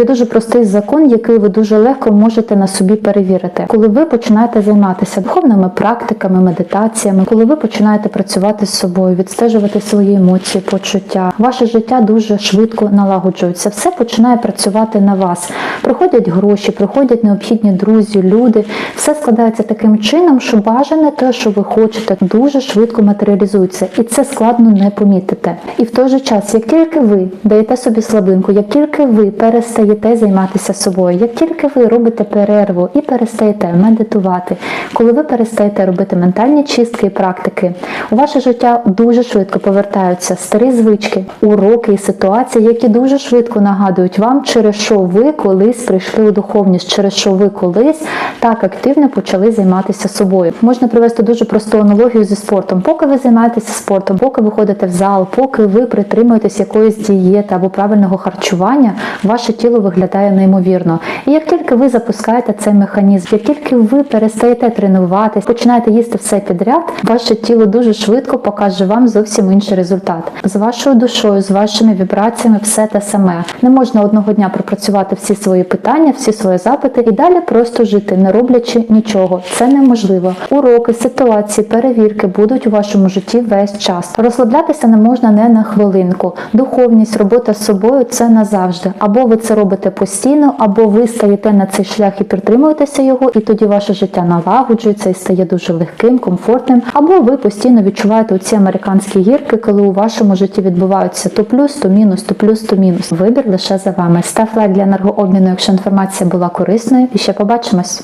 Є дуже простий закон, який ви дуже легко можете на собі перевірити. Коли ви починаєте займатися духовними практиками, медитаціями, коли ви починаєте працювати з собою, відстежувати свої емоції, почуття, ваше життя дуже швидко налагоджується. Все починає працювати на вас. Приходять гроші, приходять необхідні друзі, люди. Все складається таким чином, що бажане те, що ви хочете, дуже швидко матеріалізується, і це складно не помітити. І в той же час, як тільки ви даєте собі слабинку, як тільки ви перестаєте займатися собою, як тільки ви робите перерву і перестаєте медитувати, коли ви перестаєте робити ментальні чистки і практики, у ваше життя дуже швидко повертаються старі звички, уроки і ситуації, які дуже швидко нагадують вам, через що ви колись прийшли у духовність, через що ви колись так активно почали займатися собою. Можна привести дуже просту аналогію зі спортом. Поки ви займаєтеся спортом, поки ви ходите в зал, поки ви притримуєтесь якоїсь дієти або правильного харчування, ваше тіло виглядає неймовірно. І як тільки ви запускаєте цей механізм, як тільки ви перестаєте тренуватись, починаєте їсти все підряд, ваше тіло дуже швидко покаже вам зовсім інший результат. З вашою душою, з вашими вібраціями, все те саме. Не можна одного дня пропрацювати всі свої питання, всі свої запити і далі просто жити, не роблячи нічого. Це неможливо. Уроки, ситуації, перевірки будуть у вашому житті весь час. Розслаблятися не можна не на хвилинку. Духовність, робота з собою це назавжди. Або ви це робите постійно, або ви стаєте на цей шлях і притримуєтеся його, і тоді ваше життя налагоджується і стає дуже легким, комфортним. Або ви постійно відчуваєте оці американські гірки, коли у вашому житті відбуваються то плюс, то мінус, то плюс, то мінус. Вибір лише за вами. Став лайк для енергообміну, якщо інформація була корисною, і ще побачимось.